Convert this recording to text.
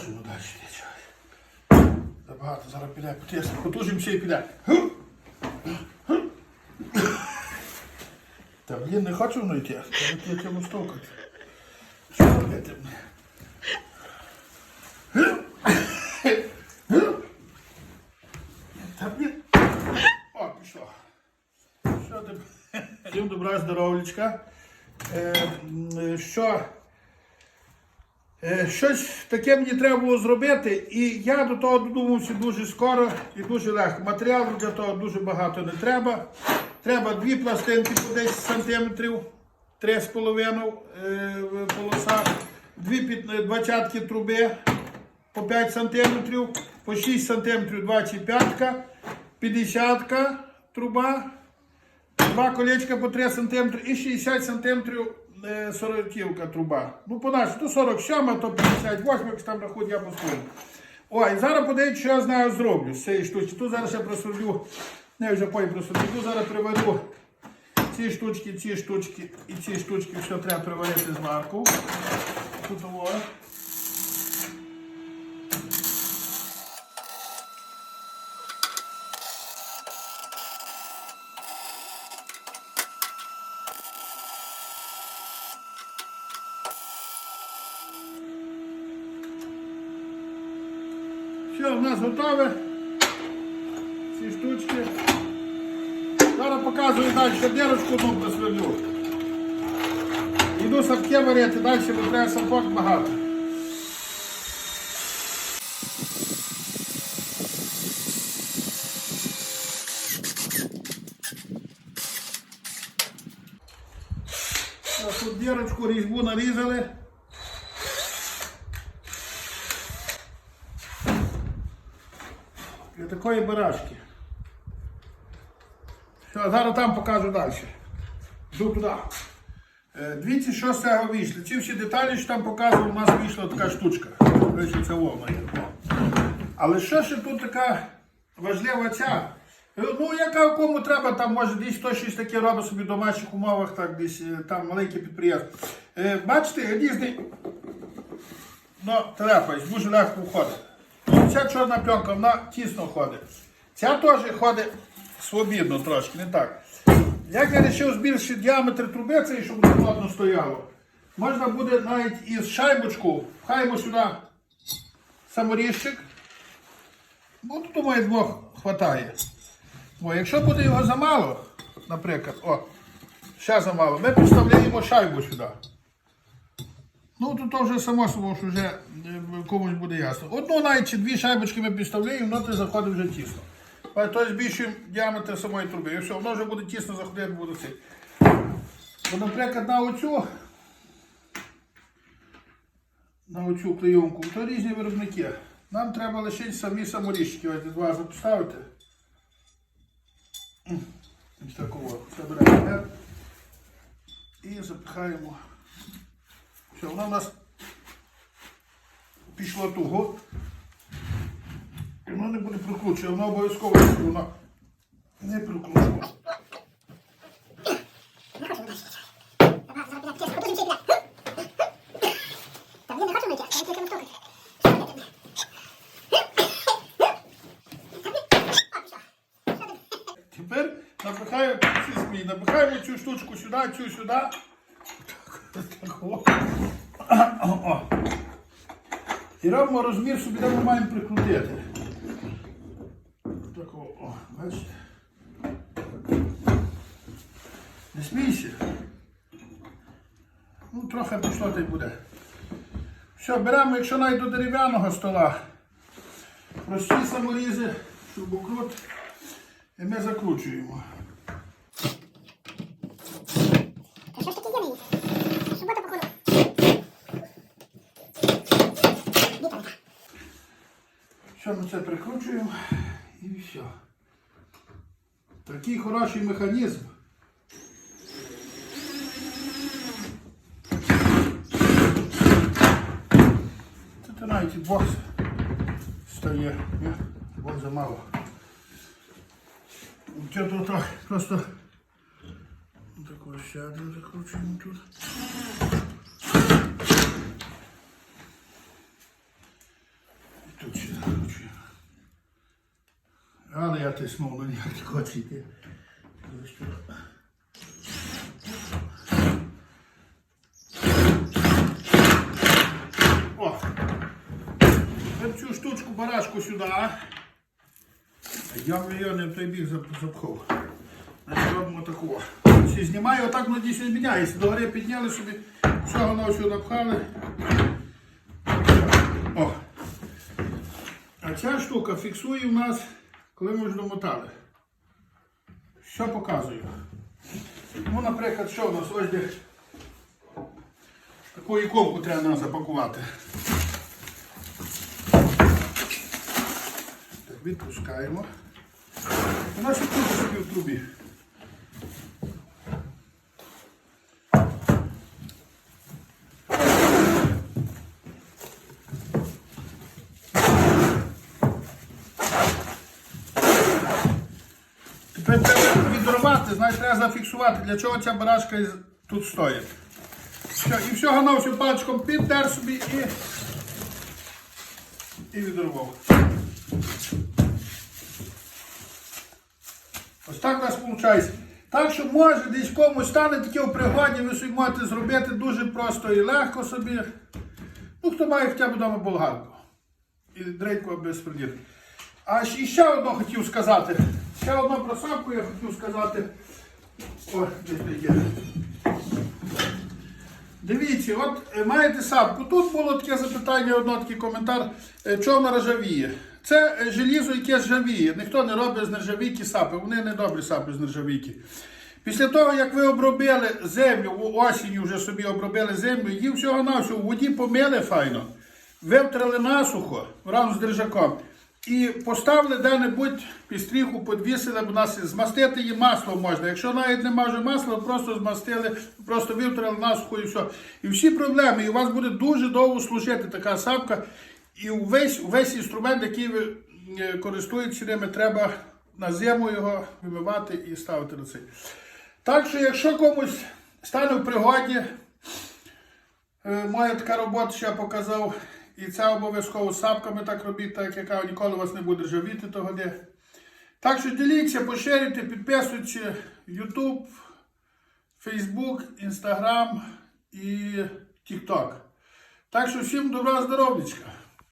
хочу, ну далі. Забагато зараз піде, потисне, потужимося і піде. Та блін, не хочу воно йти, треба йти цьому стовкати. Що робити? Ти? Всім добра здоров'ячка. Е, що? Е, щось таке мені треба було зробити, і я до того додумався дуже скоро і дуже легко. Матеріалу для того дуже багато не треба. Треба дві пластинки по 10 сантиметрів, 3,5 е, полоса, дві е, двадцятки труби по 5 сантиметрів, по 6 сантиметрів 25, 50 труба, два колечка по 3 см і 60 сантиметрів Е, 40 труба. Ну, по нашій, то 47, то 58, якось там рахунок, я построю. Ой, зараз подивіться, що я знаю, зроблю з цієї штучки. Тут зараз я просолю, не вже пой просолю, тут зараз приведу ці штучки, ці штучки і ці штучки, все треба приварити з марку. Тут ось. Все, в нас готове. Ці штучки. Зараз показую далі, дірочку одну просверлю. Йду сапки варити далі, бо треба сапок багато. Тут дірочку різьбу нарізали. Такої барашки. Все, зараз там покажу далі. Йду туди. Е, Дивіться, що з цього вийшло. Ці всі деталі, що там показував, у нас вийшла така штучка. До це вовна. Але що ще тут така важлива ця? Е, Ну, яка кому треба, там може десь хтось щось таке робить собі в домашніх умовах, так десь е, там маленьке підприємство. Бачите, різний ну, трапець, дуже легко входить. Ця чорна пленка, вона тісно ходить. Ця теж ходить свобідно трошки, не так. Як я вирішив збільшити діаметр труби, цей, щоб плотно стояло, можна буде навіть із шайбочку, пхаємо сюди саморізчик. Бо тут у двох хватає. Бо якщо буде його замало, наприклад, о, ще замало, ми підставляємо шайбу сюди. Ну, то, то вже само собою, що вже е, комусь буде ясно. Одну навіть чи дві шайбочки ми підставляємо, воно заходить вже тісно. Тобто збільшуємо діаметр самої труби. І все, воно вже буде тісно заходити, буде цей. Бо, наприклад, на оцю, на оцю клейонку, то різні виробники. Нам треба лише самі саморіжки. Ось два поставити. Ось такого. Вверх і запихаємо. Все, воно у нас пішло туго. І воно не буде прикручувати, воно обов'язково воно не прикручувало. Тепер напихаємо, напихаємо цю штучку сюди, цю сюди. Так, о. О. І робимо розмір де ми маємо прикрутити. Так, о, бачите? Не смійся. Ну, трохи пішло та й буде. Все, беремо, якщо до дерев'яного стола. Прості саморізи, шурбокрут. І ми закручуємо. Що ми це прикручуємо і все. Такий хороший механізм. Тут навіть і бокс стає. Ні? Бокс замало. Що тут так просто такого ще один закручуємо тут. Вертись, мовно ніяк не хоче йти. О! Цю штучку барашку сюди. Я мільйони в той зап- запхав. Значить, робимо такого. Всі знімаю, отак воно дійсно міняється. До гори підняли собі, всього на всю напхали. О. А ця штука фіксує в нас, коли ми вже домотали. Що показую? Ну, наприклад, що в нас ось де таку іконку треба нам запакувати. Так, відпускаємо. Вона ще тут собі в трубі. Треба відрубати, знаєш, треба зафіксувати, для чого ця барашка тут стоїть. Все, і все пальчиком підтер собі і, і відрубав. Ось так у нас виходить. Так що може десь комусь стане таке в пригоді, ви собі можете зробити дуже просто і легко собі. Ну, хто має хоча б вдома болгарку. І дрейку без приділ. А ще одно хотів сказати. Ще одну про сапку я хотів сказати. О, десь є. Дивіться, от е, маєте сапку. Тут було таке запитання, одно такий коментар, е, чого вона. Це е, желізо, яке ржавіє. Ніхто не робить з нержавійки сапи, вони не добрі сапи з нержавійки. Після того, як ви обробили землю, осінню вже собі обробили землю, її всього на всього в воді помили файно, вивтрали насухо разом з держаком. І поставили де-небудь під стріху, підвісили, бо нас змастити її маслом можна. Якщо навіть нема вже масла, просто змастили, просто вивтрали насухо і все. І всі проблеми. І у вас буде дуже довго служити така сапка. І увесь, увесь інструмент, який ви е, користуєтеся ними, треба на зиму його вимивати і ставити на цей. Так що, якщо комусь стане в пригоді, Е, Моя така робота, що я показав, і це обов'язково з сапками так робіть, так як ніколи вас не буде ржавіти того де. Так що діліться, поширюйте, підписуйте YouTube, Facebook, Instagram і TikTok. Так що всім добра здоров'ячка.